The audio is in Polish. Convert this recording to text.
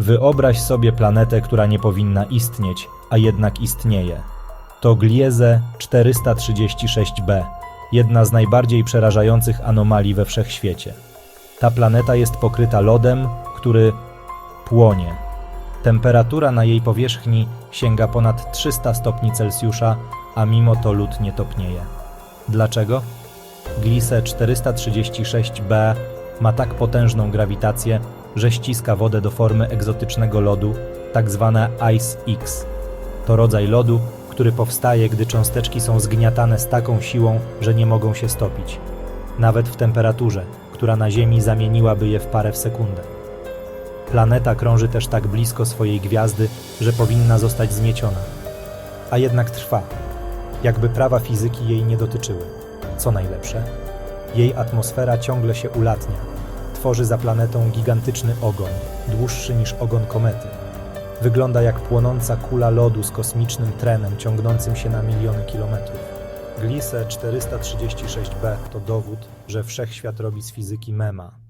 Wyobraź sobie planetę, która nie powinna istnieć, a jednak istnieje. To Gliese 436b, jedna z najbardziej przerażających anomalii we wszechświecie. Ta planeta jest pokryta lodem, który płonie. Temperatura na jej powierzchni sięga ponad 300 stopni Celsjusza, a mimo to lód nie topnieje. Dlaczego? Gliese 436b ma tak potężną grawitację, że ściska wodę do formy egzotycznego lodu, tak zwane Ice X. To rodzaj lodu, który powstaje, gdy cząsteczki są zgniatane z taką siłą, że nie mogą się stopić. Nawet w temperaturze, która na Ziemi zamieniłaby je w parę w sekundę. Planeta krąży też tak blisko swojej gwiazdy, że powinna zostać zmieciona. A jednak trwa, jakby prawa fizyki jej nie dotyczyły. Co najlepsze, jej atmosfera ciągle się ulatnia. Tworzy za planetą gigantyczny ogon, dłuższy niż ogon komety. Wygląda jak płonąca kula lodu z kosmicznym trenem ciągnącym się na miliony kilometrów. Gliese 436b to dowód, że wszechświat robi z fizyki mema.